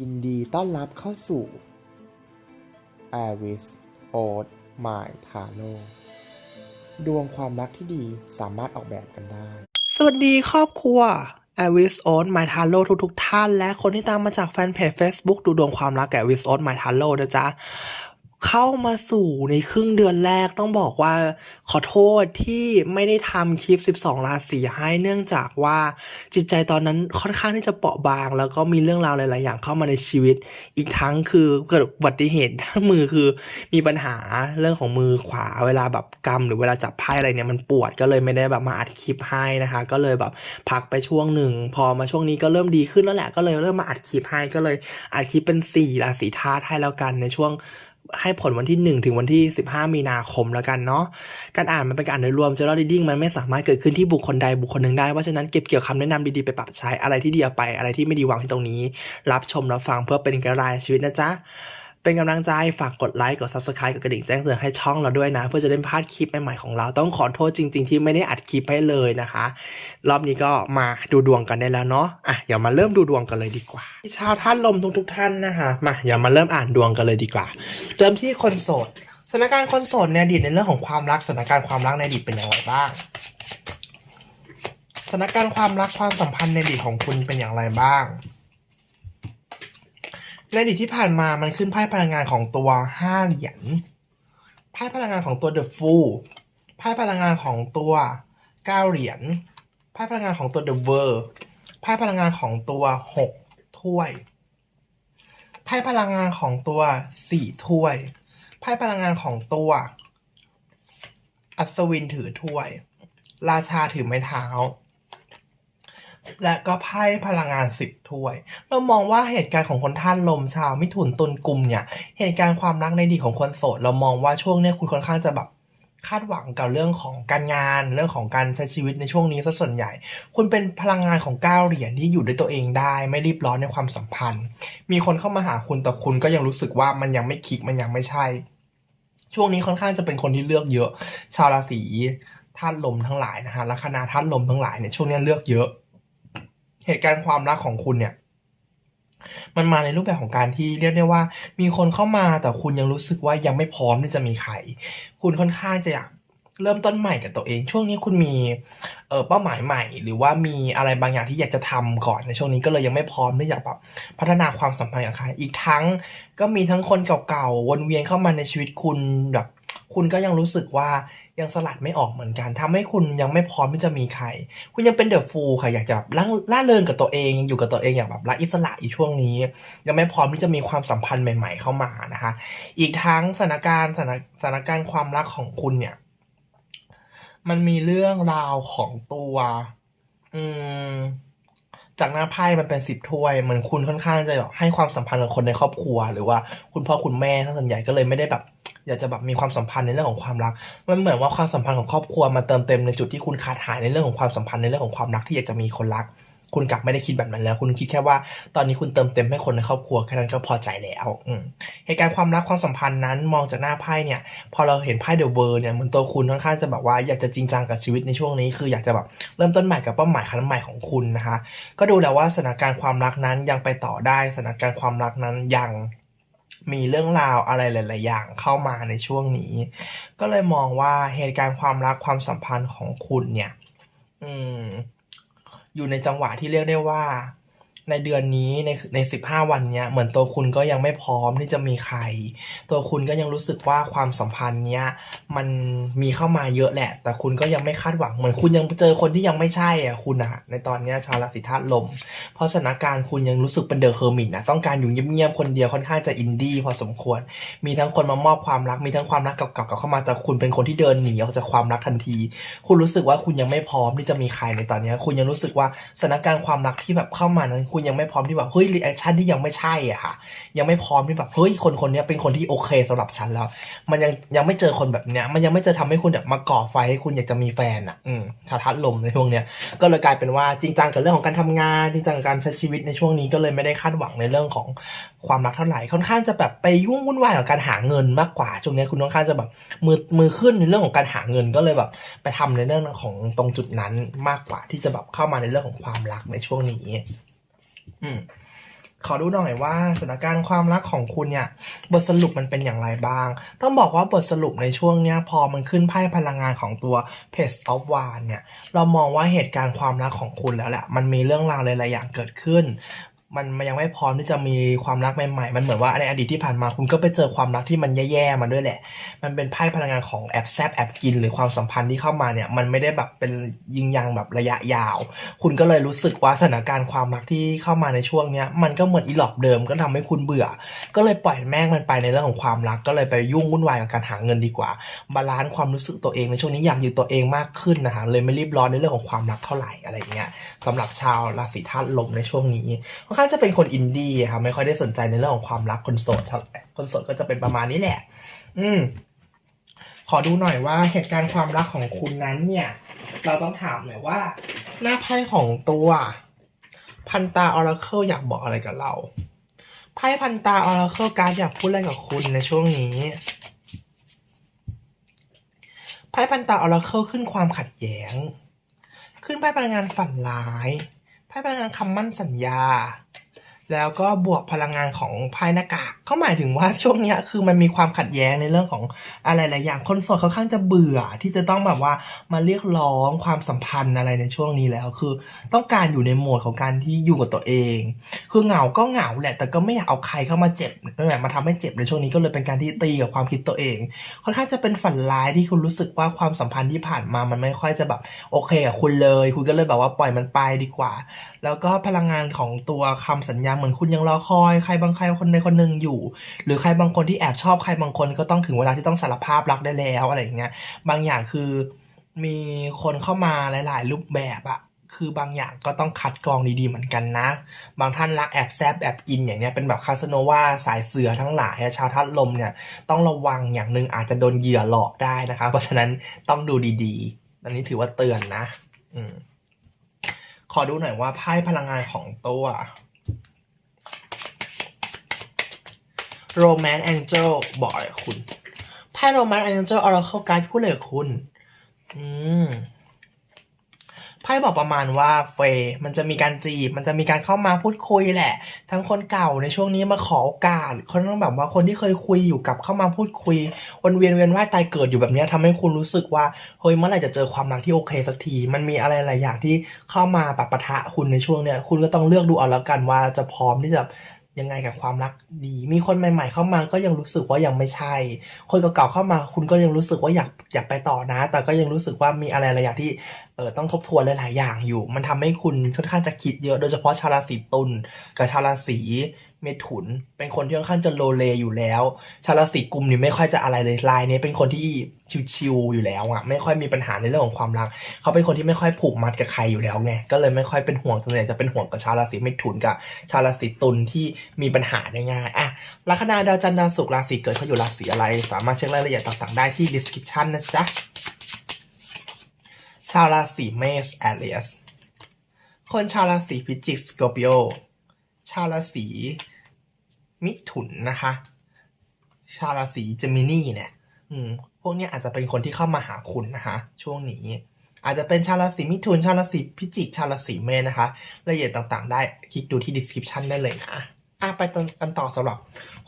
ยินดีต้อนรับเข้าสู่ a r i s o d My t a r o ดวงความรักที่ดีสามารถออกแบบกันได้ สวัสดีครอบครัว a w i s o n My t a r o ทุกทุกๆท่าน และคนที่ตามมาจากแฟนเพจ Facebook ดูดวงความรักแก่ a w i s o n My t a r o นะจ๊ะ เข้ามาสู่ในครึ่งเดือนแรกต้องบอกว่าขอโทษที่ไม่ได้ทำคลิป 12 ราศีให้เนื่องจากว่าจิตใจตอนนั้นค่อนข้างที่จะเปราะบาง แล้วก็มีเรื่องราวหลาย ๆ อย่างเข้ามาในชีวิต อีกทั้งคือเกิดอุบัติเหตุมือคือมีปัญหาเรื่องของมือขวาเวลาแบบกำหรือเวลาจับไพ่อะไรเนี่ยมันปวดก็เลยไม่ได้แบบมาอัดคลิปให้นะคะ ก็เลยแบบพักไปช่วงหนึ่ง พอมาช่วงนี้ก็เริ่มดีขึ้นแล้วแหละก็เลยเริ่มมาอัดคลิปให้ก็เลยอัดคลิปเป็นสี่ราศีธาตุให้แล้วกันในช่วง ให้ผลวันที่ 1 ถึงวันที่ 15 มีนาคมแล้วกันเนาะการอ่านมันเป็นการอ่านโดยรวม general reading มันไม่สามารถเกิดขึ้นที่บุคคลใดบุคคลหนึ่งได้เพราะฉะนั้นเก็บเกี่ยวคำแนะนำดีๆไปปรับใช้อะไรที่ดีเอาไปอะไรที่ไม่ดีวางที่ตรงนี้ รับชมรับฟังเพื่อเป็นกระไรชีวิตนะจ๊ะ เป็นกำลังใจฝากกดไลค์กด subscribe กดกระดิ่งแจ้งเตือนให้ช่องเราด้วยนะ เพื่อจะได้ไม่พลาดคลิปใหม่ๆของเรา ต้องขอโทษจริง ๆ ที่ไม่ได้อัดคลิปให้เลยนะคะ รอบนี้ก็มาดูดวงกันได้แล้วเนาะอะเดี๋ยวมาเริ่มดูดวงกันเลยดีกว่าชาวท่านลมทุกๆท่านนะคะมาเดี๋ยวมาเริ่มอ่านดวงกันเลยดีกว่าเริ่มที่คนโสดสถานการณ์คนโสดในอดีตในเรื่องของความรักสถานการณ์ความรักในอดีตเป็นอย่างไรบ้างสถานการณ์ความรักความสัมพันธ์ในอดีตของคุณเป็นอย่างไรบ้าง ในอดีตที่ผ่านมามันขึ้นไพ่พลังงานของตัวห้าเหรียญไพ่พลังงานของตัว The Fool ไพ่พลังงานของตัวเก้าเหรียญไพ่พลังงานของตัว The World ไพ่พลังงานของตัวหกถ้วยไพ่พลังงานของตัวสี่ถ้วยไพ่พลังงานของตัว อัศวินถือถ้วย ราชาถือไม้เท้า และก็ไพ่พลังงานสิบถ้วย เรามองว่าเหตุการณ์ของคนท่านลมชาวมิถุนตุลกุมเนี่ย เหตุการณ์ความรักในดีของคนโสด เรามองว่าช่วงเนี้ยคุณค่อนข้างจะแบบคาดหวังกับเรื่องของการงานเรื่องของการใช้ชีวิตในช่วงนี้ซะส่วนใหญ่ คุณเป็นพลังงานของก้าวเหรียญที่อยู่ด้วยตัวเองได้ ไม่รีบร้อนในความสัมพันธ์ มีคนเข้ามาหาคุณแต่คุณก็ยังรู้สึกว่ามันยังไม่คลิกมันยังไม่ใช่ ช่วงนี้ค่อนข้างจะเป็นคนที่เลือกเยอะ ชาวราศีธาตุลมทั้งหลายนะฮะลัคนาธาตุลมทั้งหลายเนี่ยช่วงนี้เลือกเยอะ เหตุการณ์ความรักของคุณเนี่ย มันมาในรูปแบบของการที่เรียกได้ว่า มีคนเข้ามาแต่คุณยังรู้สึกว่ายังไม่พร้อมที่จะมีใคร คุณค่อนข้างจะอยากเริ่มต้นใหม่กับตัวเอง ช่วงนี้คุณมีเเป้าหมายใหม่ หรือว่ามีอะไรบางอย่างที่อยากจะทำก่อนในช่วงนี้ก็เลยยังไม่พร้อมที่จะแบบพัฒนาความสัมพันธ์กับใครอีกทั้งก็มีทั้งคนเก่าๆวนเวียนเข้ามาในชีวิตคุณแบบ คุณก็ยังรู้สึกว่า ยังสลัดไม่ออกเหมือนกันทำให้คุณยังไม่พร้อมที่จะมีใคร คุณยังเป็นเดอะฟูลค่ะ อยากจะล่าล่าเริงกับตัวเองยังอยู่กับตัวเองอย่างแบบรักอิสระอีกช่วงนี้ ยังไม่พร้อมที่จะมีความสัมพันธ์ใหม่ ๆ เข้ามานะคะ อีกทั้งสถานการณ์สถานการณ์ความรักของคุณเนี่ย มันมีเรื่องราวของตัว อืมจากหน้าไพ่มันเป็นสิบถ้วย เหมือนคุณค่อนข้างจะให้ความสัมพันธ์กับคนในครอบครัว หรือว่าคุณพ่อคุณแม่ถ้าส่วนใหญ่ก็เลยไม่ได้แบบ อยากจะแบบมีความสัมพันธ์ในเรื่องของความรัก มันเหมือนว่าความสัมพันธ์ของครอบครัวมาเติมเต็มในจุดที่คุณขาดหายในเรื่องของความสัมพันธ์ในเรื่องของความรักที่อยากจะมีคนรัก คุณกลับไม่ได้คิดแบบนั้นแล้ว คุณคิดแค่ว่าตอนนี้คุณเติมเต็มให้คนในครอบครัวแค่นั้นก็พอใจแล้วเหตุการณ์ความรักความสัมพันธ์นั้นมองจากหน้าไพ่เนี่ย พอเราเห็นไพ่เดอะเวอร์เนี่ยเหมือนตัวคุณค่อนข้างจะแบบว่าอยากจะจริงจังกับชีวิตในช่วงนี้ คืออยากจะแบบเริ่มต้นใหม่กับเป้าหมายครั้งใหม่ของคุณนะคะ ก็ดูแล้วว่าสถานการณ์ความรักนั้นยังไปต่อได้สถานการณ์ความรักนั้นยัง มีเรื่องราวอะไรหลาย ๆ อย่างเข้ามาในช่วงนี้ ก็เลยมองว่าเหตุการณ์ความรักความสัมพันธ์ของคุณเนี่ย อืม อยู่ในจังหวะที่เรียกได้ว่า ในเดือนนี้ในในสิบห้าวันเนี้ยเหมือนตัวคุณก็ยังไม่พร้อมที่จะมีใคร ตัวคุณก็ยังรู้สึกว่าความสัมพันธ์เนี้ยมันมีเข้ามาเยอะแหละ แต่คุณก็ยังไม่คาดหวังเหมือนคุณยังเจอคนที่ยังไม่ใช่อะคุณอะในตอนเนี้ยชาวราศีธาตุลม เพราะสถานการณ์คุณยังรู้สึกเป็นเดอะเฮอร์มิตนะต้องการอยู่เงียบๆคนเดียวค่อนข้างจะอินดี้พอสมควร มีทั้งคนมามอบความรักมีทั้งความรักเก่าๆเข้ามาแต่คุณเป็นคนที่เดินหนีออกจากความรักทันที คุณรู้สึกว่าคุณยังไม่พร้อมที่จะมีใครในตอนเนี้ยคุณยังรู้สึกว่าสถานการณ์ความรักที่แบบเข้ามานั้นคุณยังไม่พร้อมที่แบบเฮ้ยรีแอคชั่นที่ยังไม่ใช่อะค่ะ ยังไม่พร้อมที่แบบเฮ้ยคนคนนี้เป็นคนที่โอเคสำหรับฉันแล้ว มันยังยังไม่เจอคนแบบเนี้ย มันยังไม่เจอทำให้คุณแบบมาก่อไฟให้คุณอยากจะมีแฟนอะ อืมชาทัดลมในช่วงเนี้ยก็เลยกลายเป็นว่าจริงจังกับเรื่องของการทำงาน จริงจังกับการใช้ชีวิตในช่วงนี้ก็เลยไม่ได้คาดหวังในเรื่องของความรักเท่าไหร่ค่อนข้างจะแบบไปยุ่งวุ่นวายกับการหาเงินมากกว่าช่วงนี้คุณค่อนข้างจะแบบมือมือขึ้นในเรื่องของการหาเงินก็เลยแบบ ไปทำในเรื่องของตรงจุดนั้นมากกว่าที่จะแบบเข้ามาในเรื่องของความรักในช่วงนี้ อืมขอดูหน่อยว่าสถานการณ์ความรักของคุณเนี่ย บทสรุปมันเป็นอย่างไรบ้าง ต้องบอกว่าบทสรุปในช่วงเนี้ย พอมันขึ้นไพ่พลังงานของตัว Page of w a n d เนี่ย เรามองว่าเหตุการณ์ความรักของคุณแล้วแหละ มันมีเรื่องราวหลายๆอย่างเกิดขึ้น มันมันยังไม่พร้อมที่จะมีความรักใหม่ๆ มันเหมือนว่าในอดีตที่ผ่านมาคุณก็ไปเจอความรักที่มันแย่ๆมาด้วยแหละ มันเป็นไพ่พลังงานของแอบแซบแอบกินหรือความสัมพันธ์ที่เข้ามาเนี่ย มันไม่ได้แบบเป็นยิงยังแบบระยะยาว คุณก็เลยรู้สึกว่าสถานการณ์ความรักที่เข้ามาในช่วงเนี้ยมันก็เหมือนอีหลอบเดิมก็ทำให้คุณเบื่อ ก็เลยปล่อยแม่งมันไปในเรื่องของความรัก ก็เลยไปยุ่งวุ่นวายกับการหาเงินดีกว่า บาลานซ์ความรู้สึกตัวเองในช่วงนี้อยากอยู่ตัวเองมากขึ้นนะฮะเลยไม่รีบร้อนในเรื่องของความรักเท่าไหร่อะไรเงี้ยสำหรับชาวราศีธาตุลมในช่วงนี้ค่อนข้างจะเป็นคนอินดี้ครับไม่ค่อยได้สนใจในเรื่องของความรักคนโสดเท่าไหร่คนโสดก็จะเป็นประมาณนี้แหละ อืม ขอดูหน่อยว่าเหตุการณ์ความรักของคุณนั้นเนี่ย เราต้องถามหน่อยว่า หน้าไพ่ของตัวพันตาออราเคิลอยากบอกอะไรกับเราไพ่พันตาออราเคิลการอยากพูดอะไรกับคุณในช่วงนี้ไพ่พันตาออราเคิลขึ้นความขัดแย้ง ขึ้นไพ่พลังงานฝันร้ายไพ่พลังงานคำมั่นสัญญา แล้วก็บวกพลังงานของไพ่หน้ากากเขาหมายถึงว่าช่วงนี้คือมันมีความขัดแย้งในเรื่องของอะไรหลายอย่างคนโสดค่อนข้างจะเบื่อที่จะต้องแบบว่ามาเรียกร้องความสัมพันธ์อะไรในช่วงนี้แล้วคือ ต้องการอยู่ในโหมดของการที่อยู่กับตัวเอง คือเหงาก็เหงาแหละ แต่ก็ไม่อยากเอาใครเข้ามาเจ็บนั่นแหละมาทำให้เจ็บในช่วงนี้ก็เลยเป็นการที่ตีกับความคิดตัวเอง ค่อนข้างจะเป็นฝันร้ายที่คุณรู้สึกว่าความสัมพันธ์ที่ผ่านมามันไม่ค่อยจะแบบโอเคกับคุณเลย คุณก็เลยแบบว่าปล่อยมันไปดีกว่า แล้วก็พลังงานของตัวคำสัญญาเหมือนคุณยังรอคอยใครบางใครคนใดคนหนึ่งอยู่ หรือใครบางคนที่แอบชอบใครบางคนก็ต้องถึงเวลาที่ต้องสารภาพรักได้แล้วอะไรอย่างเงี้ยบางอย่างคือมีคนเข้ามาหลาย ๆ รูปแบบอะคือบางอย่างก็ต้องคัดกรองดี ๆ เหมือนกันนะ บางท่านรักแอบแซบแอบกินอย่างเนี้ยเป็นแบบคาสโนวาสายเสือทั้งหลายอะชาวทัดลมเนี่ย ต้องระวังอย่างหนึ่งอาจจะโดนเหยื่อหลอกได้นะคะ เพราะฉะนั้นต้องดูดีๆ อันนี้ถือว่าเตือนนะ อืมขอดูหน่อยว่าไพ่พลังงานของตัว Romance Angel บอกอะไรคุณไพ่ Romance Angel Oracle Card พูดเลยคุณ อืมไพ่บอกประมาณว่าเฟยมันจะมีการจีบ มันจะมีการเข้ามาพูดคุยแหละ ทั้งคนเก่าในช่วงนี้มาขอโอกาสคนต้องแบบว่าคนที่เคยคุยอยู่กับเข้ามาพูดคุยวนเวียนเวียนว่ายตายเกิดอยู่แบบนี้ยทำให้คุณรู้สึกว่าเฮ้ยเมื่อไหร่จะเจอความรักที่โอเคสักที มันมีอะไรหลายอย่างที่เข้ามาปะปะทะคุณในช่วงเนี้ยคุณก็ต้องเลือกดูเอาแล้วกันว่าจะพร้อมที่จะ ยังไงกับความรักดี มีคนใหม่ ๆ เข้ามาก็ยังรู้สึกว่ายังไม่ใช่ คนเก่าๆเข้ามา คุณก็ยังรู้สึกว่าอยากอยากไปต่อนะ แต่ก็ยังรู้สึกว่ามีอะไรหลายอย่างที่เออต้องทบทวนหลายๆอย่างอยู่ มันทำให้คุณค่อนข้างจะคิดเยอะ โดยเฉพาะชาวราศีตุลกับชาวราศี เมถุน เป็นคนที่ค่อนข้างจะโลเลอยู่แล้ว ชาวราศีกุมนี่ไม่ค่อยจะอะไรเลยลายนี้เป็นคนที่ชิวๆอยู่แล้วอะไม่ค่อยมีปัญหาในเรื่องของความรัก เขาเป็นคนที่ไม่ค่อยผูกมัดกับใครอยู่แล้วไง ก็เลยไม่ค่อยเป็นห่วงส่วนใหญ่จะเป็นห่วงกับชาวราศีเมถุนกับ ชาวราศีตุลที่มีปัญหาได้ง่ายอะลัคนาดาวจันทร์ดาวศุกร์ราศีเกิดเขาอยู่ราศีอะไร สามารถเช็ครายละเอียดต่างๆได้ที่ description นะจ๊ะ ชาวราศีเมษแอเรียสคนชาวราศีพิจิกสกอร์ปิโอชาวราศี มิถุนนะคะ ชาวราศีเจมินีเนี่ย อืม พวกเนี้ยอาจจะเป็นคนที่เข้ามาหาคุณนะคะ ช่วงนี้ อาจจะเป็นชาวราศีมิถุน ชาวราศีพิจิก ชาวราศีเมษนะคะ รายละเอียดต่างๆ ได้คลิกดูที่ description ได้เลยนะอะไปกันต่อสำหรับ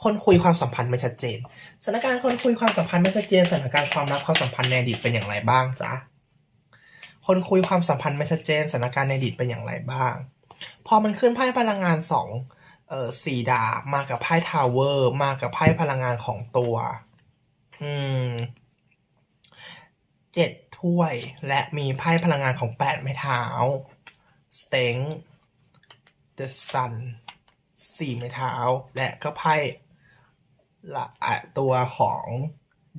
คนคุยความสัมพันธ์ไม่ชัดเจนสถานการณ์คนคุยความสัมพันธ์ไม่ชัดเจนสถานการณ์ความรักความสัมพันธ์ในอดีตเป็นอย่างไรบ้างจ๊ะคนคุยความสัมพันธ์ไม่ชัดเจนสถานการณ์ในอดีตเป็นอย่างไรบ้าง พอมันขึ้นไพ่พลังงานสอง เอ่อสี่ดาบมากับไพ่ทาวเวอร์มากับไพ่พลังงานของตัว อืมเจ็ดถ้วยและมีไพ่พลังงานของแปดไม้เท้าสเต็งเดอะซันสี่ไม้เท้า และก็ไพ่ละอะตัวของ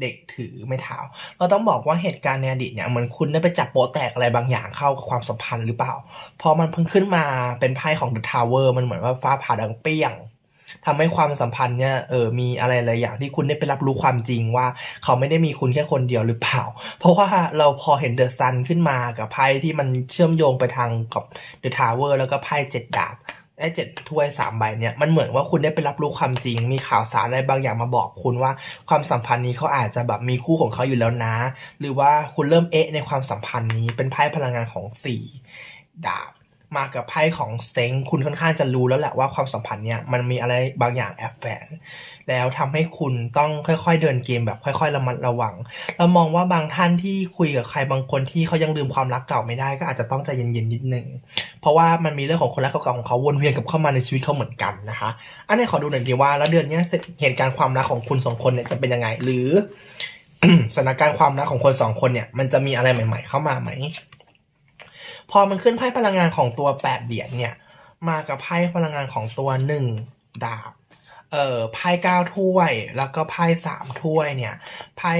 เด็กถือไม้เท้า เราต้องบอกว่าเหตุการณ์ในอดีตเนี่ยเหมือนคุณได้ไปจับโปะแตกอะไรบางอย่างเข้ากับความสัมพันธ์หรือเปล่า พอมันเพิ่งขึ้นมาเป็นไพ่ของ The Tower มันเหมือนว่าฟ้าผ่าดังเปี้ยงทำให้ความสัมพันธ์เนี่ยเออมีอะไรหลายอย่างที่คุณได้ไปรับรู้ความจริงว่าเขาไม่ได้มีคุณแค่คนเดียวหรือเปล่า เพราะว่าเราพอเห็นเดอะซันขึ้นมากับไพ่ที่มันเชื่อมโยงไปทางกับ The Tower แล้วก็ไพ่เจ็ดดาบ ไอ้เจ็ดถ้วยสามใบเนี่ยมันเหมือนว่าคุณได้ไปรับรู้ความจริง มีข่าวสารอะไรบางอย่างมาบอกคุณว่าความสัมพันธ์นี้เขาอาจจะแบบมีคู่ของเขาอยู่แล้วนะ หรือว่าคุณเริ่มเอะในความสัมพันธ์นี้เป็นไพ่พลังงานของสี่ดาบ มากับไพ่ของสเต็งคุณค่อนข้างจะรู้แล้วแหละว่าความสัมพันธ์เนี่ยมันมีอะไรบางอย่างแอบแฝงแล้วทำให้คุณต้องค่อยๆเดินเกมแบบค่อย ๆ ระมัดระวัง เรามองว่าบางท่านที่คุยกับใครบางคนที่เขายังลืมความรักเก่าไม่ได้ก็อาจจะต้องใจเย็นๆนิดนึงเพราะว่ามันมีเรื่องของคนรักเก่าของเขาวนเวียนกับเข้ามาในชีวิตเขาเหมือนกันนะคะอันนี้ขอดูหน่อยดีว่าแล้วเดือนเนี้ยเหตุการณ์ความรักของคุณสองคนเนี่ยจะเป็นยังไง หรือสถานการณ์ความรักของคนสองคนเนี่ย มันจะมีอะไรใหม่ ๆ เข้ามาไหม พอมันขึ้นไพ่พลังงานของตัวแปดเหรียญเนี่ย มากับไพ่พลังงานของตัวหนึ่งดาบ เอ่อ ไพ่เก้าถ้วย แล้วก็ไพ่สามถ้วยเนี่ย ไพ่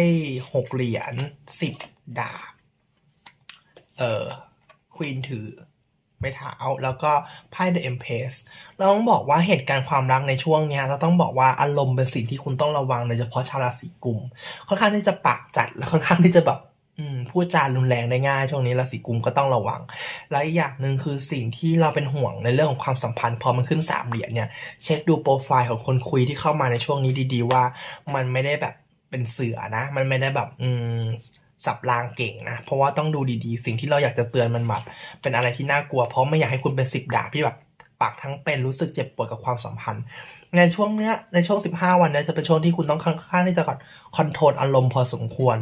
หกเหรียญสิบดาบ เอ่อ ควีนถือไม้เท้าแล้วก็ไพ่ The Empress เราต้องบอกว่าเหตุการณ์ความรักในช่วงเนี้ยเราต้องบอกว่าอารมณ์เป็นสิ่งที่คุณต้องระวังโดยเฉพาะชาวราศีกุม ค่อนข้างที่จะปากจัดและค่อนข้างที่จะแบบ อืมพูดจารุนแรงได้ง่าย ช่วงนี้ราศีกุมก็ต้องระวัง และอีกอย่างหนึ่งคือสิ่งที่เราเป็นห่วงในเรื่องของความสัมพันธ์พอมันขึ้นสามเหรียญเนี่ย เช็คดูโปรไฟล์ของคนคุยที่เข้ามาในช่วงนี้ดีๆ ว่า มันไม่ได้แบบเป็นเสือนะ มันไม่ได้แบบอืมสับรางเก่งนะ เพราะว่าต้องดูดีๆ สิ่งที่เราอยากจะเตือนมันแบบเป็นอะไรที่น่ากลัว เพราะไม่อยากให้คุณเป็นสิบดาบที่แบบปากทั้งเป็นรู้สึกเจ็บปวดกับความสัมพันธ์ ในช่วงเนี้ยในช่วง 15 วันเนี้ยจะเป็นช่วงที่คุณต้องค่อนข้างที่จะคอนโทรลอารมณ์พอสมควร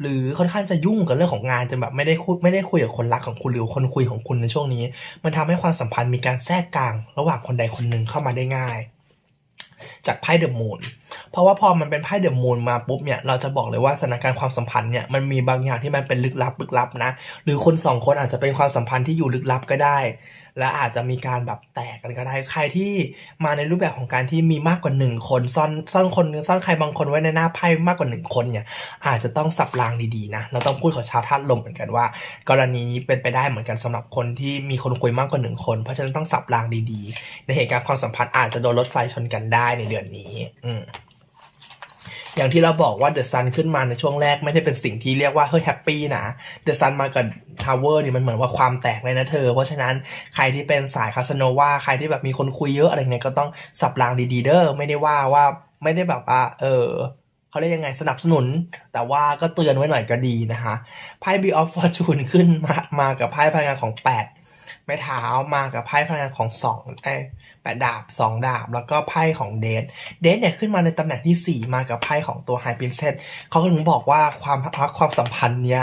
หรือค่อนข้างจะยุ่งกับเรื่องของงานจนแบบไม่ได้คุยไม่ได้คุยกับคนรักของคุณหรือคนคุยของคุณในช่วงนี้ มันทำให้ความสัมพันธ์มีการแทรกกลาง ระหว่างคนใดคนหนึ่งเข้ามาได้ง่าย จากไพ่เดอะมูนเพราะว่าพอมันเป็นไพ่เดอะมูนมาปุ๊บเนี่ยเราจะบอกเลยว่าสถานการณ์ความสัมพันธ์เนี่ยมันมีบางอย่างที่มันเป็นลึกลับลึกลับนะ หรือคนสองคนอาจจะเป็นความสัมพันธ์ที่อยู่ลึกลับก็ได้ และอาจจะมีการแบบแตกกันก็ได้ ใครที่มาในรูปแบบของการที่มีมากกว่าหนึ่งคนซ่อนซ่อนคนซ่อนใครบางคนไว้ในหน้าไพ่มากกว่าหนึ่งคนเนี่ยอาจจะต้องสับรางดีๆนะเราต้องพูดกับชาวธาลมเหมือนกันว่า กรณีนี้เป็นไปได้เหมือนกันสำหรับคนที่มีคนคุยมากกว่าหนึ่งคน เพราะฉะนั้นต้องสับรางดีๆ ในเหตุการณ์ความสัมพันธ์อาจจะโดนรถไฟชนกันได้ในเดือนนี้ อืม อย่างที่เราบอกว่าเดอะซันขึ้นมาในช่วงแรกไม่ได้เป็นสิ่งที่เรียกว่าเฮ้ยแฮปปี้นะเดอะซันมากับทาวเวอร์นี่มันเหมือนว่าความแตกเลยนะเธอ เพราะฉะนั้นใครที่เป็นสายคาสโนวาใครที่แบบมีคนคุยเยอะอะไรเงี้ยก็ต้องสับรางดีๆเด้อไม่ได้ว่าว่าไม่ได้แบบว่าเออเขาเรียกยังไงสนับสนุน แต่ว่าก็เตือนไว้หน่อยก็ดีนะคะไพ่ Be of Fortune ขึ้นมามากับไพ่พลังงานของ 8 ไม้เท้ามากับไพ่พลังงานของ2เอ้ แปดดาบ 2 ดาบ แล้วก็ไพ่ของเดทเดทเนี่ยขึ้นมาในตำแหน่งที่ 4 มากับไพ่ของตัวไฮพินเซตเขาก็ถึงบอกว่าความรักความสัมพันธ์เนี้ย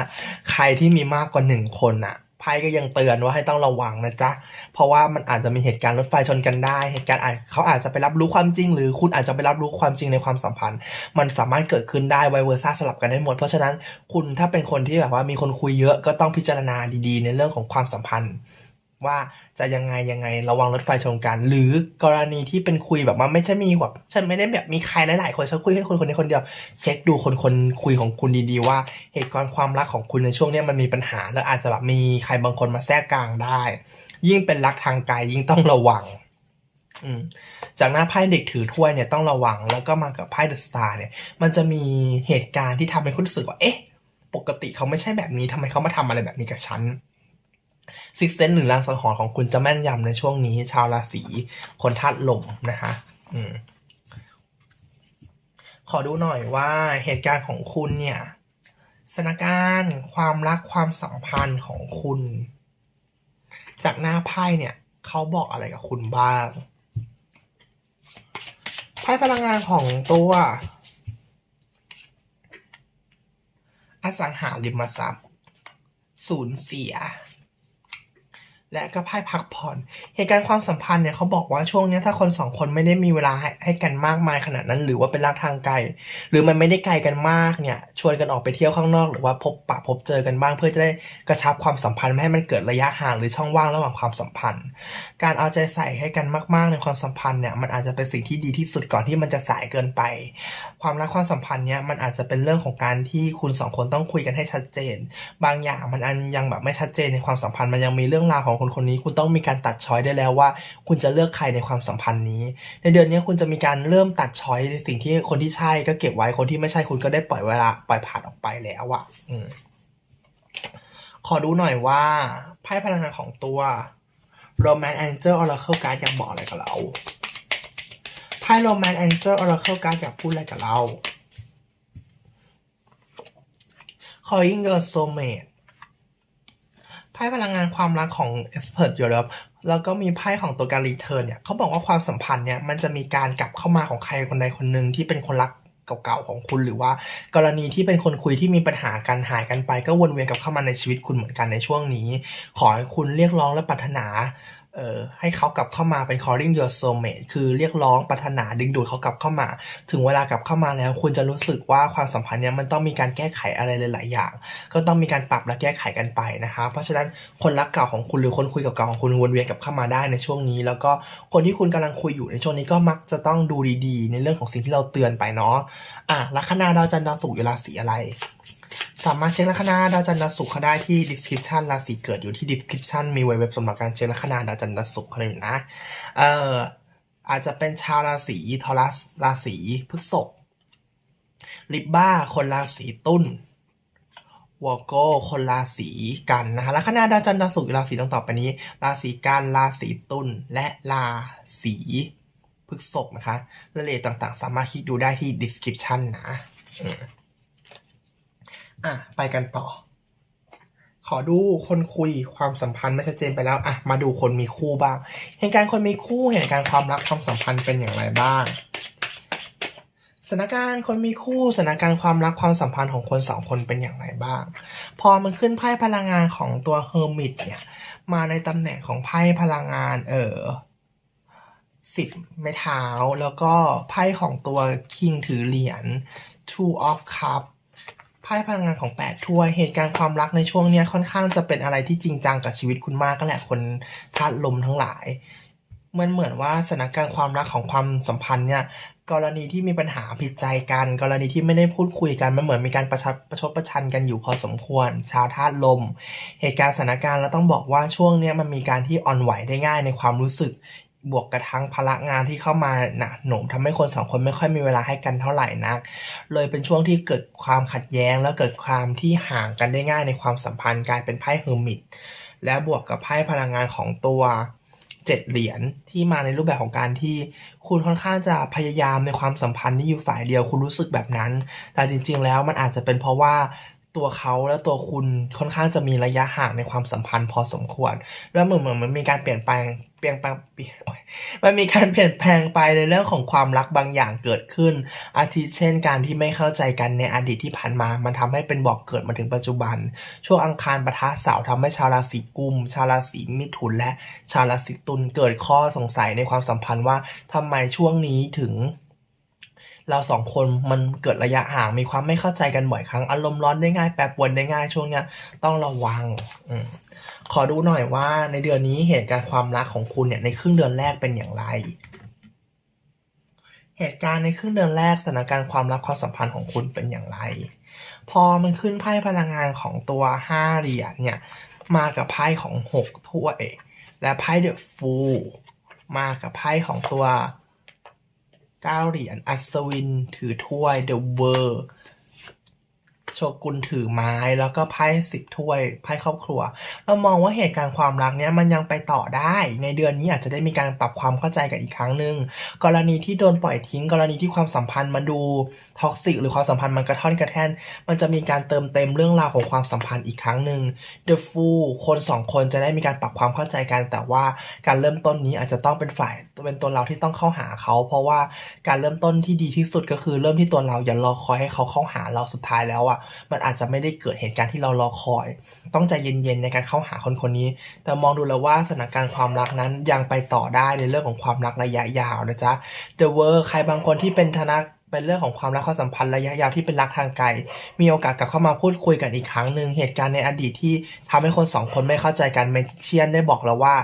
ใครที่มีมากกว่า 1 คนอะไพ่ก็ยังเตือนว่าให้ต้องระวังนะจ๊ะ เพราะว่ามันอาจจะมีเหตุการณ์รถไฟชนกันได้ เหตุการณ์อาจเขาอาจจะไปรับรู้ความจริง หรือคุณอาจจะไปรับรู้ความจริงในความสัมพันธ์ มันสามารถเกิดขึ้นได้ไวเวอร์ซ่าสลับกันได้หมด เพราะฉะนั้นคุณถ้าเป็นคนที่แบบว่ามีคนคุยเยอะก็ต้องพิจารณาดีๆ ในเรื่องของความสัมพันธ์ ว่าจะยังไงยังไงระวังรถไฟชนกัน หรือกรณีที่เป็นคุยแบบว่าไม่ใช่มีแบบฉันไม่ได้แบบมีใครหลาย ๆ คนฉันคุยให้คนคนนี้คนเดียว เช็คดูคนคนคุยของคุณดีๆ ว่าเหตุการณ์ความรักของคุณในช่วงนี้มันมีปัญหา แล้วอาจจะแบบมีใครบางคนมาแทรกกลางได้ ยิ่งเป็นรักทางไกลยิ่งต้องระวังจากหน้าไพ่เด็กถือถ้วยเนี่ยต้องระวังแล้วก็มากับไพ่เดอะสตาร์เนี่ย มันจะมีเหตุการณ์ที่ทำให้คุณรู้สึกว่าเอ๊ะ ปกติเขาไม่ใช่แบบนี้ทำไมเขามาทำอะไรแบบนี้กับฉัน ซิกเซนหรือลางสังหรณ์ของคุณจะแม่นยำในช่วงนี้ ชาวราศีคนธาตุลมนะคะอืมขอดูหน่อยว่าเหตุการณ์ของคุณเนี่ยสถานการณ์ความรักความสัมพันธ์ของคุณ จากหน้าไพ่เนี่ยเขาบอกอะไรกับคุณบ้างไพ่พลังงานของตัวอสังหาริมทรัพย์ สูญเสีย และก็พ่พักผ่อน เหตุการณ์ความสัมพันธ์เนี่ยเขาบอกว่าช่วงนี้ถ้าคนสองคนไม่ได้มีเวลาให้ให้กันมากมายขนาดนั้น หรือว่าเป็นรักทางไกล หรือมันไม่ได้ไกลกันมากเนี่ย ชวนกันออกไปเที่ยวข้างนอก หรือว่าพบปะพบเจอกันบ้าง เพื่อจะได้กระชับความสัมพันธ์ไม่ให้มันเกิดระยะห่างหรือช่องว่างระหว่างความสัมพันธ์ การเอาใจใส่ให้กันมาก ๆ ในความสัมพันธ์เนี่ยมันอาจจะเป็นสิ่งที่ดีที่สุดก่อนที่มันจะสายเกินไป ความรักความสัมพันธ์เนี่ยมันอาจจะเป็นเรื่องของการที่คุณสองคนต้องคุยกันให้ชัดเจน บางอย่างมันอันยังแบบไม่ชัดเจนในความสัมพันธ์มันยังมีเรื่องราวของคนคนนี้ คุณต้องมีการตัดช้อยได้แล้วว่า คุณจะเลือกใครในความสัมพันธ์นี้ ในเดือนนี้คุณจะมีการเริ่มตัดช้อยในสิ่งที่คนที่ใช่ก็เก็บไว้คนที่ไม่ใช่คุณก็ได้ปล่อยเวลาปล่อยผ่านออกไปแล้วอะอืมขอดูหน่อยว่าไพ่พลังงานของตัว Romance Angel Oracle Card อยากบอกอะไรกับเราไพ่ Romance Angel Oracle Card อยากพูดอะไรกับเรา Calling Your Soulmate ไพ่พลังงานความรักของ expert อยู่แล้วแล้วก็มีไพ่ของตัวการรีเทิร์นเนี่ยเขาบอกว่าความสัมพันธ์เนี่ยมันจะมีการกลับเข้ามาของใครคนใดคนหนึ่งที่เป็นคนรักเก่าๆของคุณหรือว่า กรณีที่เป็นคนคุยที่มีปัญหาการหายกันไป ก็วนเวียนกลับเข้ามาในชีวิตคุณเหมือนกันในช่วงนี้ ขอให้คุณเรียกร้องและปรารถนา เอ่อให้เขากลับเข้ามาเป็น calling your soulmate คือเรียกร้องปรารถนาดึงดูดเขากลับเข้ามา ถึงเวลากลับเข้ามาแล้ว คุณจะรู้สึกว่าความสัมพันธ์เนี้ยมันต้องมีการแก้ไขอะไรหลาย ๆ อย่าง ก็ต้องมีการปรับและแก้ไขกันไปนะคะ เพราะฉะนั้นคนรักเก่าของคุณหรือคนคุยเก่าๆของคุณวนเวียนกลับเข้ามาได้ในช่วงนี้ แล้วก็คนที่คุณกำลังคุยอยู่ในช่วงนี้ก็มักจะต้องดูดี ๆ ในเรื่องของสิ่งที่เราเตือนไปเนาะอะลัคนาดาวจันทร์ดาวศุกร์อยู่ราศีอะไร สามารถเช็คลัคนาดาวจันทร์ดาวศุกร์เขได้ที่ description ราศีเกิดอยู่ที่ description มีไว้เว็บสำหรับการเช็คลัคนาดาวจันทร์ดาวศุกร์เขาเลยนะเอ่ออาจจะเป็นชาวราศีทอรัสราศีพฤษภลิบบ้าคนราศีตุลวอโก้คนราศีกันนะคะลัคนาดาวจันทร์ดาวศุกร์อยู่ราศีดังต่อไปนี้ ราศีกันราศีตุลและราศีพฤษภนะคะรายละเอียดต่างๆ สามารถคลิกดูได้ที่ description นะ อะไปกันต่อ ขอดูคนคุยความสัมพันธ์ไม่ชัดเจนไปแล้วอะมาดูคนมีคู่บ้าง เหตุการณ์คนมีคู่เหตุการณ์ความรักความสัมพันธ์เป็นอย่างไรบ้างสถานการณ์คนมีคู่สถานการณ์ความรักความสัมพันธ์ของคนสองคนเป็นอย่างไรบ้าง พอมันขึ้นไพ่พลังงานของตัวเฮอร์มิตเนี่ยมาในตำแหน่งของไพ่พลังงาน เออสิบไม้เท้าแล้วก็ไพ่ของตัวคิงถือเหรียญ two of cup ไพ่พลังงานของแปดถ้วย เหตุการณ์ความรักในช่วงนี้ค่อนข้างจะเป็นอะไรที่จริงจังกับชีวิตคุณมากก็แหละคนธาตุลมทั้งหลาย มันเหมือนว่าสถานการณ์ความรักของความสัมพันธ์เนี่ยกรณีที่มีปัญหาผิดใจกัน กรณีที่ไม่ได้พูดคุยกันมันเหมือนมีการประชดประชดประชันกันอยู่พอสมควร ชาวธาตุลม เหตุการณ์สถานการณ์เราต้องบอกว่าช่วงนี้มันมีการที่อ่อนไหวได้ง่ายในความรู้สึก บวกกระทั่งพละงานที่เข้ามาหนะหนุนทำให้คนสองคนไม่ค่อยมีเวลาให้กันเท่าไหร่นัก เลยเป็นช่วงที่เกิดความขัดแย้ง แล้วเกิดความที่ห่างกันได้ง่ายในความสัมพันธ์กลายเป็นไพ่เฮอร์มิตและบวกกับไพ่พลังงานของตัวเจ็ดเหรียญที่มาในรูปแบบของการที่คุณค่อนข้างจะพยายามในความสัมพันธ์ที่อยู่ฝ่ายเดียวคุณรู้สึกแบบนั้น แต่จริง ๆ แล้วมันอาจจะเป็นเพราะว่า ตัวเขาและตัวคุณค่อนข้างจะมีระยะห่างในความสัมพันธ์พอสมควร แล้วเหมือนเหมือนมันมีการเปลี่ยนแปลงเปลี่ยนแปลงมันมีการเปลี่ยนแปลงไปในเรื่องของความรักบางอย่างเกิดขึ้น อาทิเช่นการที่ไม่เข้าใจกันในอดีตที่ผ่านมา มันทำให้เป็นบอกเกิดมาถึงปัจจุบัน ช่วงอังคารปะทะเสาร์ทำให้ชาวราศีกุม ชาวราศีมิถุน และชาวราศีตุลเกิดข้อสงสัยในความสัมพันธ์ว่าทำไมช่วงนี้ถึง เราสองคนมันเกิดระยะห่างมีความไม่เข้าใจกันบ่อยครั้ง อารมณ์ร้อนได้ง่ายแปรปรวนได้ง่ายช่วงเนี้ยต้องระวังอขอดูหน่อยว่าในเดือนนี้เหตุการณ์ความรักของคุณเนี่ยในครึ่งเดือนแรกเป็นอย่างไร เหตุการณ์ในครึ่งเดือนแรกสถานการณ์ความรักความสัมพันธ์ของคุณเป็นอย่างไร พอมันขึ้นไพ่พลังงานของตัวห้าเหรียญเนี่ยมากับไพ่ของหกถ้วย และไพ่เดอะฟูลมากับไพ่ของตัว เก้าเหรียญ อัศวินถือถ้วย เดอะเวอร์ โชกุนถือไม้แล้วก็ไพ่สิบถ้วยไพ่ครอบครัว เรามองว่าเหตุการณ์ความรักเนี้ยมันยังไปต่อได้ ในเดือนนี้อาจจะได้มีการปรับความเข้าใจกันอีกครั้งหนึ่งกรณีที่โดนปล่อยทิ้ง กรณีที่ความสัมพันธ์มาดูท็อกซิกหรือความสัมพันธ์มันกระท่อนกระแท่น มันจะมีการเติมเต็มเรื่องราวของความสัมพันธ์อีกครั้งหนึ่ง The Fool คนสองคนจะได้มีการปรับความเข้าใจกัน แต่ว่าการเริ่มต้นนี้อาจจะต้องเป็นฝ่ายเป็นตัวเราที่ต้องเข้าหาเขา เพราะว่าการเริ่มต้นที่ดีที่สุดก็คือเริ่มที่ตัวเราอย่ารอคอยให้เขาเข้าหาเราสุดท้ายแล้วอะมันอาจจะไม่ได้เกิดเหตุการณ์ที่เรารอคอย ต้องใจเย็นๆในการเข้าหาคนคนนี้ แต่มองดูแล้วว่าสถานการณ์ความรักนั้นยังไปต่อได้ในเรื่องของความรักระยะยาวนะจ๊ะ The World ใครบางคนที่เป็นธนา เป็นเรื่องของความรักความสัมพันธ์ระยะยาวที่เป็นรักทางไกล มีโอกาสกลับเข้ามาพูดคุยกันอีกครั้งหนึ่งเหตุการณ์ในอดีตที่ทำให้คนสองคนไม่เข้าใจกันเมเชียนได้บอกเราว่า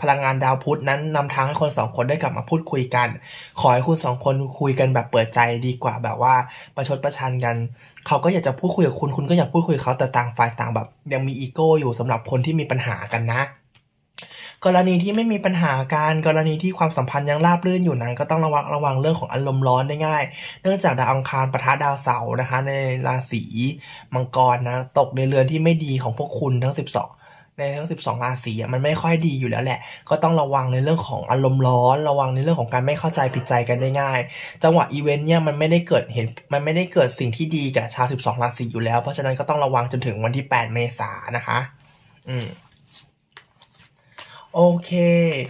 พลังงานดาวพุธนั้นนำทางให้คนสองคนได้กลับมาพูดคุยกัน ขอให้คุณสองคนคุยกันแบบเปิดใจดีกว่าแบบว่าประชดประชันกัน เขาก็อยากจะพูดคุยกับคุณคุณก็อยากพูดคุยกับเขาแต่ต่างฝ่ายต่างแบบ ยังมีอีโก้อยู่สำหรับคนที่มีปัญหากันนะ กรณีที่ไม่มีปัญหาการกรณีที่ความสัมพันธ์ยังราบรื่นอยู่นั้น ก็ต้องระวังระวังเรื่องของอารมณ์ร้อนได้ง่าย เนื่องจากดาวอังคารปะทะดาวเสาร์นะคะ ในราศีมังกรนะตกในเรือนที่ไม่ดีของพวกคุณทั้ง 12ในทั้ง 12 ราศีมันไม่ค่อยดีอยู่แล้วแหละ ก็ต้องระวังในเรื่องของอารมณ์ร้อน ระวังในเรื่องของการไม่เข้าใจผิดใจกันได้ง่าย จังหวะอีเวนต์เนี่ยมันไม่ได้เกิดเห็น มันไม่ได้เกิดสิ่งที่ดีกับชาว 12 ราศีอยู่แล้ว เพราะฉะนั้นก็ต้องระวังจนถึงวันที่ 8 เมษายนนะคะ อืม โอเค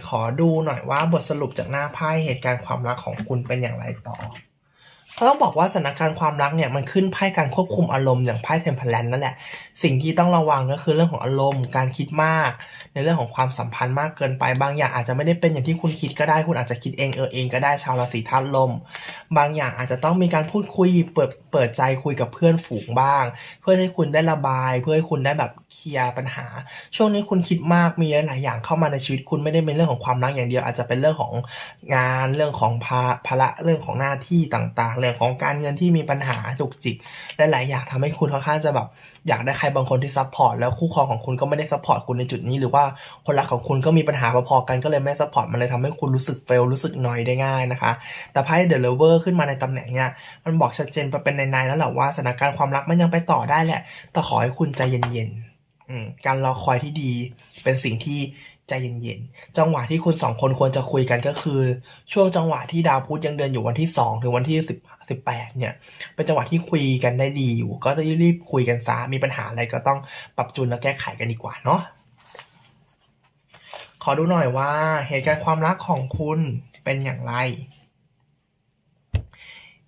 ขอดูหน่อยว่าบทสรุปจากหน้าไพ่เหตุการณ์ความรักของคุณเป็นอย่างไรต่อ เขาต้องบอกว่าสถานการณ์ความรักเนี่ยมันขึ้นไพ่การควบคุมอารมณ์อย่างไพ่เทมเพลนนั่นแหละ สิ่งที่ต้องระวังก็คือเรื่องของอารมณ์ การคิดมาก ในเรื่องของความสัมพันธ์มากเกินไปบางอย่างอาจจะไม่ได้เป็นอย่างที่คุณคิดก็ได้ คุณอาจจะคิดเองเออเองก็ได้ชาวราศีธาตุลม บางอย่างอาจจะต้องมีการพูดคุยเปิดเปิดใจคุยกับเพื่อนฝูงบ้าง เพื่อให้คุณได้ระบาย เพื่อให้คุณได้แบบเคลียร์ปัญหา ช่วงนี้คุณคิดมากมีหลายอย่างเข้ามาในชีวิตคุณไม่ได้เป็นเรื่องของความรักอย่างเดียว อาจจะเป็นเรื่องของงานเรื่องของภาระเรื่องของหน้าที่ต่างๆรื่องของการเงินที่มีปัญหาจุกจิกหลายอย่างทำให้คุณค่อนข้างจะแบบอยากได้ใครบางคนที่ซัพพอร์ตแล้วคู่ครองของคุณก็ไม่ได้ซัพพอร์ตคุณในจุดนี้ หรือว่าคนรักของคุณก็มีปัญหาพอๆกันก็เลยไม่ซัพพอร์ตมันเลยทำให้คุณรู้สึกเฟลรู้สึกน้อยได้ง่ายนะคะ แต่ไพ่เดอะเลเวอร์ขึ้นมาในตำแหน่งเนี้ยมันบอกชัดเจนไปเป็นในๆแล้วแหละว่าสถานการณ์ความรักมันยังไปต่อได้แหละแต่ขอให้คุณใจเย็นๆการรอคอยที่ดีเป็นสิ่งที่ ใจเย็นๆ จังหวะที่คุณสองคนควรจะคุยกันก็คือ ช่วงจังหวะที่ดาวพุธยังเดินอยู่วันที่สองถึงวันที่สิบสิบแปดเนี่ย เป็นจังหวะที่คุยกันได้ดีอยู่ ก็จะรีบคุยกันซะมีปัญหาอะไรก็ต้องปรับจูนและแก้ไขกันดีกว่าเนาะขอดูหน่อยว่าเหตุการณ์ความรักของคุณเป็นอย่างไร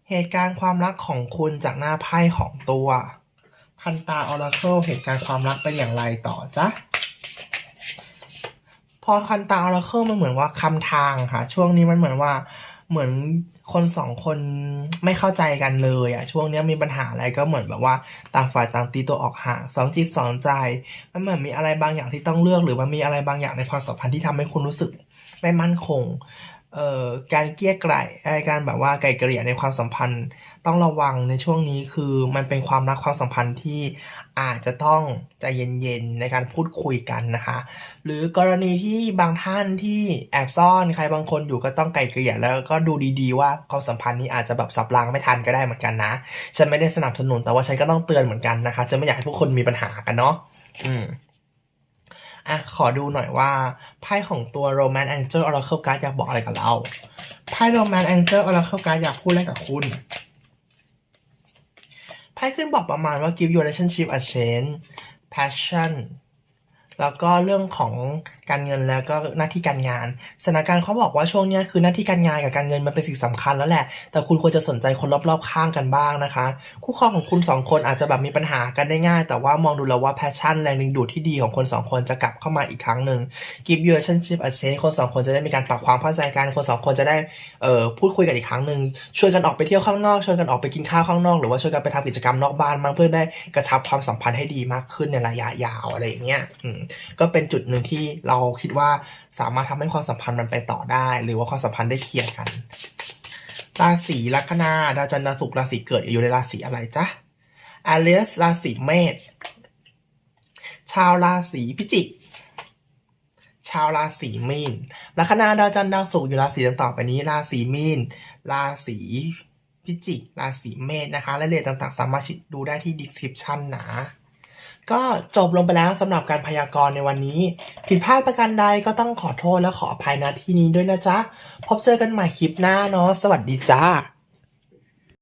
เหตุการณ์ความรักของคุณจากหน้าไพ่ของตัวพันตาออราเคิลเหตุการณ์ความรักเป็นอย่างไรต่อจ๊ะ อคันตาออราเคิลมันเหมือนว่าคำทางค่ะ ช่วงนี้มันเหมือนว่าเหมือนคนสองคนไม่เข้าใจกันเลยอะช่วงนี้มีปัญหาอะไรก็เหมือนแบบว่าต่างฝ่ายต่างตีตัวออกห่างสองจิตสองใจมันเหมือนมีอะไรบางอย่างที่ต้องเลือก หรือมันมีอะไรบางอย่างในความสัมพันธ์ที่ทำให้คุณรู้สึกไม่มั่นคง เอ่อการเกลี้ยกล่อการแบบว่าไกลเกลี่ยในความสัมพันธ์ ต้องระวังในช่วงนี้คือมันเป็นความรักความสัมพันธ์ที่อาจจะต้องใจเย็นๆในการพูดคุยกันนะคะ หรือกรณีที่บางท่านที่แอบซ่อนใครบางคนอยู่ก็ต้องไกลเกลี่ยแล้วก็ดูดีๆ ว่าความสัมพันธ์นี้อาจจะแบบสับรางไม่ทันก็ได้เหมือนกันนะฉันไม่ได้สนับสนุนแต่ว่าฉันก็ต้องเตือนเหมือนกันนะคะฉันไม่อยากให้พวกคนมีปัญหากันเนาะอืม อะขอดูหน่อยว่าไพ่ของตัว Romance Angel Oracle Card อยากบอกอะไรกับเราไพ่ Romance Angel Oracle Card อยากพูดอะไรกับคุณไพ่ขึ้นบอกประมาณว่า give your relationship a chance passion แล้วก็เรื่องของ การเงินแล้วก็หน้าที่การงานสถานการณ์เขาบอกว่าช่วงนี้คือหน้าที่การงานกับการเงินมันเป็นสิ่งสำคัญแล้วแหละ แต่คุณควรจะสนใจคนรอบๆข้างกันบ้างนะคะ คู่ครองของคุณสองคนอาจจะแบบมีปัญหากันได้ง่าย แต่ว่ามองดูแล้วว่าแพชชั่นแรงดึงดูดที่ดีของคนสองคนจะกลับเข้ามาอีกครั้งหนึ่ง give your relationship a chance คนสองคนจะได้มีการปรับความเข้าใจกันคนสองคนจะได้เอ่อพูดคุยกันอีกครั้งหนึ่งชวนกันออกไปเที่ยวข้างนอกชวนกันออกไปกินข้าวข้างนอกหรือว่าชวนกันไปทำกิจกรรมนอกบ้านบ้างเพื่อได้กระชับความสัมพันธ์ให้ดีมากขึ้นในระยะยาวอะไรอย่างเงี้ยอืมก็เป็นจุดหนึ่งที่เราราคิดว่าสามารถทำให้ความสัมพันธ์มันไปต่อได้ หรือว่าความสัมพันธ์ได้เคลียร์กัน ราศีลัคนาดาวจันทร์ดาวศุกร์ราศีเกิดอยู่ในราศีอะไรจ๊ะอเลสราศีเมษชาวราศีพิจิก ชาวราศีมีนลัคนาดาวจันทร์ดาวศุกร์อยู่ราศีดังต่อไปนี้ ราศีมีนราศีพิจิก ราศีเมษนะคะและเรทต่างๆ สามารถดูได้ที่ description นะ ก็จบลงไปแล้วสำหรับการพยากรณ์ในวันนี้ ผิดพลาดประการใดก็ต้องขอโทษและขออภัยณที่นี้ด้วยนะจ๊ะ พบเจอกันใหม่คลิปหน้าเนาะสวัสดีจ้า